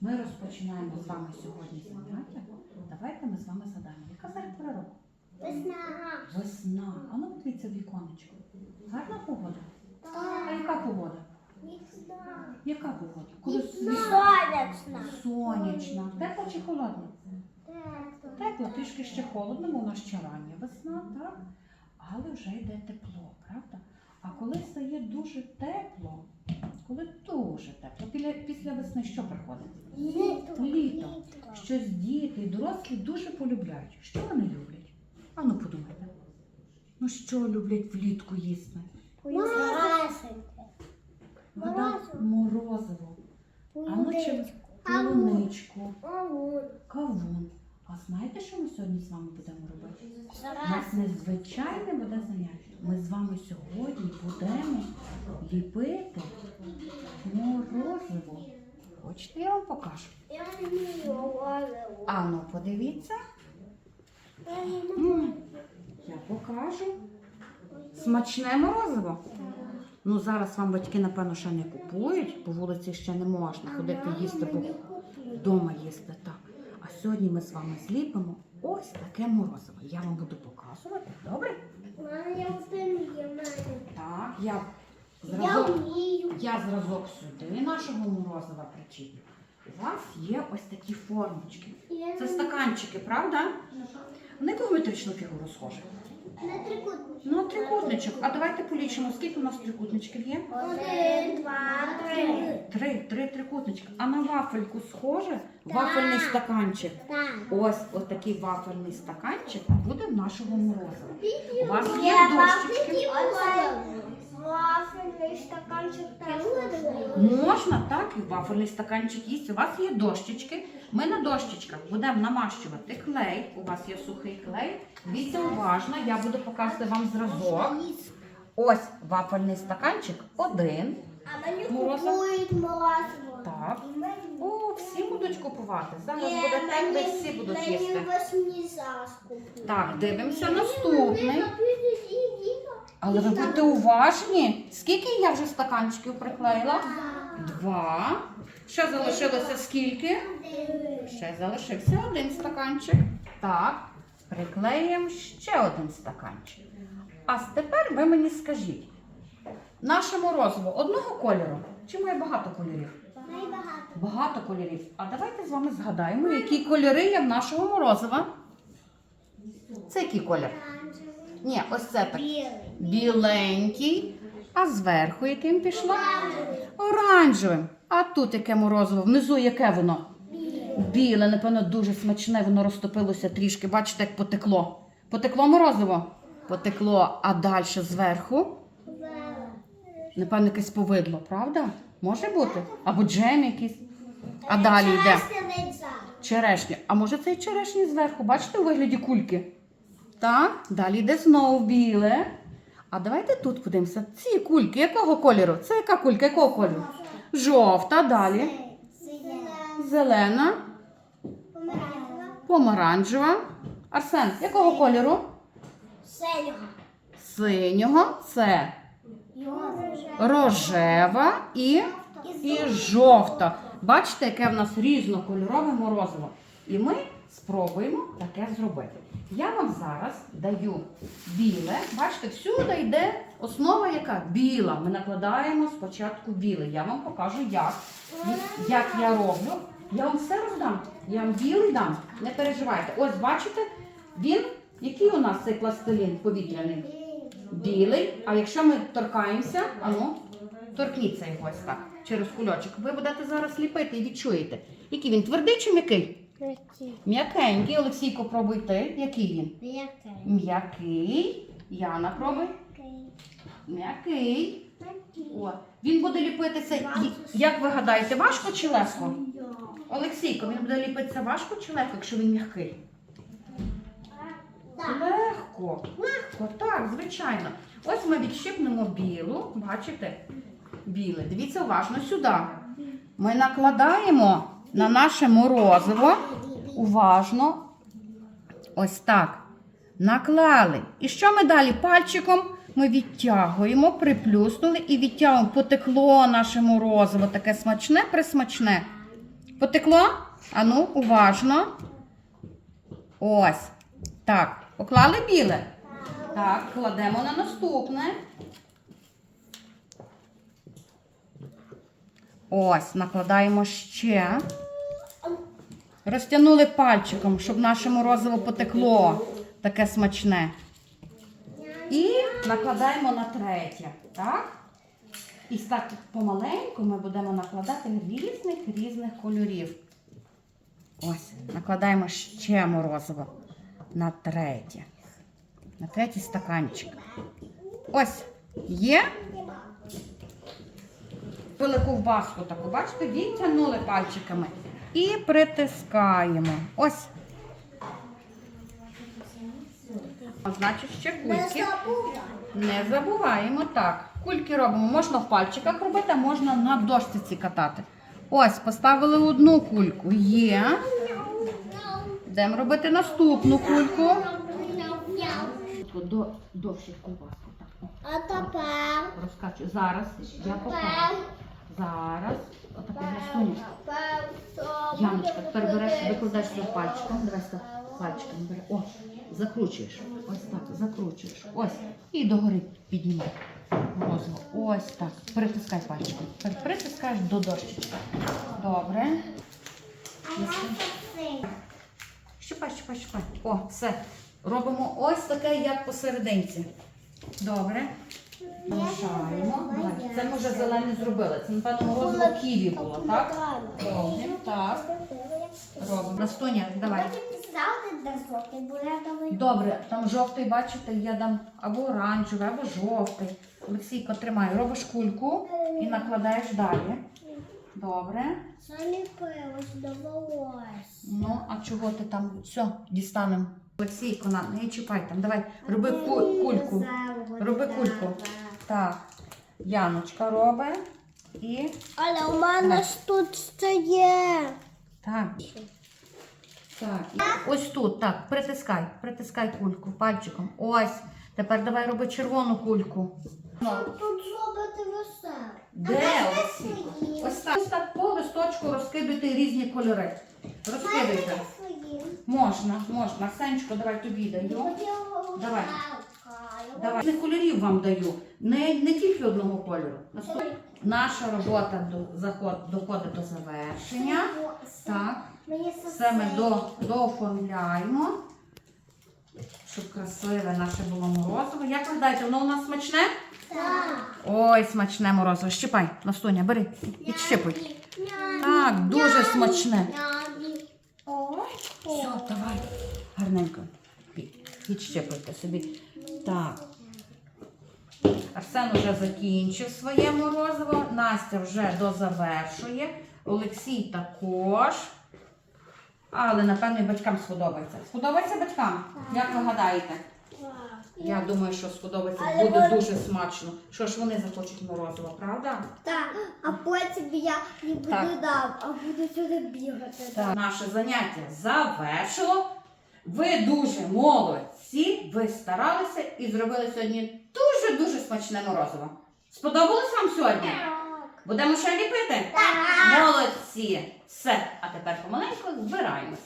Ми розпочинаємо з вами сьогодні заняття. Давайте ми з вами згадаємо, яка зараз пора року? Весна. Весна. А ну подивіться в віконечко. Гарна погода. А яка погода? Весна. Яка погода? Коли Сонячна. сонячна. Тепло чи холодно? Тепло. Тепло, трішки ще холодно, бо у нас ще рання весна, так? Але вже йде тепло, правда? А коли стає дуже тепло, коли дуже тепло, після, після весни що приходить? Літо. Літо. Щось діти і дорослі дуже полюбляють. Що вони люблять? А ну подумайте. Ну що люблять влітку їсти? Морозиво. Морозиво. А ну чи полуничку, кавун. А знаєте, що ми сьогодні з вами будемо робити? У нас незвичайне буде заняття. Ми з вами сьогодні будемо ліпити морозиво. Хочете, я вам покажу. Я не морозиво. А ну подивіться, М, я покажу. Смачне морозиво. Ну зараз вам батьки, напевно, ще не купують, по вулиці ще не можна ходити їсти, бо вдома їсти так. Сьогодні ми з вами зліпимо ось таке морозиво. Я вам буду показувати. Добре? Мама, я вмію. Так, я Я вмію. я зразок сюди нашого морозива причіплю. У вас є ось такі формочки. Я Це стаканчики, правда? Вони по геометричну фігуру схожі. На. Ну, трикутничок. А давайте полічимо, скільки у нас трикутничків є? Один, два, три. Три, три трикутнички. А на вафельку схоже? Вафельний стаканчик. Так. Ось ось такий вафельний стаканчик буде в нашого морозива. У вас є Є дощечки? Вафельний стаканчик теж Можна, так, і вафельний стаканчик їсть. У вас є дощечки. Ми на дощечках будемо намащувати клей. У вас є сухий клей. Дивіться уважно, я буду показувати вам зразок. Ось вафельний стаканчик один. А мені купують морозиво. Так. І мені- О, всі будуть купувати. Зараз Ні, буде тепло, мені- всі будуть мені їсти. восьмі зараз купують. Так, дивимося наступний. Але ви будьте уважні. Скільки я вже стаканчиків приклеїла? Два. Ще залишилося скільки? Ще залишився один стаканчик. Так, приклеїмо ще один стаканчик. А тепер ви мені скажіть, наше морозиво одного кольору чи має багато кольорів? Найбагато. Багато кольорів. А давайте з вами згадаємо, які кольори є в нашого морозива. Це який колір? Ні, ось це так. Біленький. А зверху яким пішло? Оранжевим. А тут яке морозиво? Внизу яке воно? Біле, напевно, дуже смачне, воно розтопилося трішки. Бачите, як потекло. Потекло морозиво? Потекло, а далі зверху, напевно, якесь повидло, правда? Може бути? Або джем якийсь. А далі йде черешня. А може це і черешні зверху? Бачите у вигляді кульки? Так, далі йде знову біле. А давайте тут подивимося. Ці кульки якого кольору? Це яка кулька? Якого кольору? Жовта, далі. Зелена, помаранчева. Арсен, якого кольору? Синього. Синього це рожева і, і жовта. Бачите, яке в нас різнокольорове морозиво. І ми спробуємо таке зробити. Я вам зараз даю біле. Бачите, всюди йде основа яка? Біла. Ми накладаємо спочатку біле. Я вам покажу, як. Як я роблю. Я вам все роздам. Я вам білий дам. Не переживайте. Ось бачите, він, який у нас цей пластилін повітряний? Білий. А якщо ми торкаємося, ану, торкніться його ось так, через кульочок. Ви будете зараз ліпити і відчуєте. Який він твердий чи м'який? М'якенький. Олексійко, пробуй ти. Який він? М'який. Яна, пробуй. М'який. О, він буде ліпитися. Як ви гадаєте, важко чи легко? Олексійко, він буде ліпитися важко чи легко, якщо він м'який? Легко. Легко, так, звичайно. Ось ми відщипнемо білу, бачите? Біле. Дивіться уважно сюди. Ми накладаємо на наше морозиво. Уважно. Ось так. Наклали. І що ми далі? Пальчиком ми відтягуємо, приплюснули і відтягуємо. Потекло наше морозиво, таке смачне, присмачне. Потекло? Ану, уважно. Ось. Так. Поклали біле? Так, кладемо на наступне. Ось, накладаємо ще. Розтягнули пальчиком, щоб наше морозиво потекло. Таке смачне. І накладаємо на третє. Так? І так помаленьку ми будемо накладати різних різних кольорів. Ось, накладаємо ще морозиво на третє. На третій стаканчик. Ось, є. Пили ковбаску таку, бачите, відтягнули пальчиками і притискаємо. Ось. Значить, ще кульки. Не забуваємо так. Кульки робимо. Можна в пальчиках робити, а можна на дошці катати. Ось, поставили одну кульку. Є. Йдемо робити наступну кульку. До, довше ковбаску. А тепер. розкачую. Зараз я покажу. Зараз. Отак засунеш. Яночка, тепер береш, викладаєш себе пальчиком. Сюди пальчиком бери. О, закручуєш. Ось так, закручуєш. Ось. І догори піднімай. Морозиво. Ось так. Притискай пальчиком. Тепер Притискаєш до дощечки. Добре. Щупай, щупай, щупай. О, все. Робимо ось таке, як посерединці. Добре. Давай. Це ми вже зелене зробили. Це, напевно, морозиво ківі було, так? Добре. Так. Робимо. Настуня, давай. Добре, там жовтий, бачите, я дам або оранжевий, або жовтий. Олексійко, тримай, робиш кульку і накладаєш далі. Добре. Заліпилось до волос. Ну, а чого ти там? Все, дістанемо. Олексійко, на, не чіпай там. Давай, роби ку- кульку. Роби кульку. Так. Яночка робить. І. Але у мене ж тут ще є. Так. Так. І ось тут, так, притискай, притискай кульку пальчиком. Ось. Тепер давай роби червону кульку. Тут зробити веселе. Де Олексій? Ось так. Ось так по листочку розкидуйте різні кольори. Розкидуйте. Можна, можна. Арсенечко, давай тобі даю. Давай. Давай. Різних кольорів вам даю. Не, не тільки одного кольору. Наступ- Наша робота до, заход, доходить до завершення. Так. Все ми до, дооформляємо. Щоб красиве наше було морозиво. Як ви гадаєте, воно у нас смачне? Ой, смачне морозиво. Щипай, Настуня, бери, підщипуй. Так, дуже смачне. Все, давай. Гарненько. Відщепуйте собі. Так. Арсен вже закінчив своє морозиво. Настя вже дозавершує. Олексій також. Але, напевно, і батькам сподобається. Сподобається батькам? Як ви гадаєте? Я думаю, що сподобається. Але Буде вони- дуже смачно. Що ж вони захочуть морозиво, правда? Так, а потім я не буду Так. дам, а буду сюди бігати. Так. Наше заняття завершило. Ви дуже молодці, ви старалися і зробили сьогодні дуже-дуже смачне морозиво. Сподобалось вам сьогодні? Будемо ще ліпити? Так. Молодці! Все, а тепер помаленьку збираємося.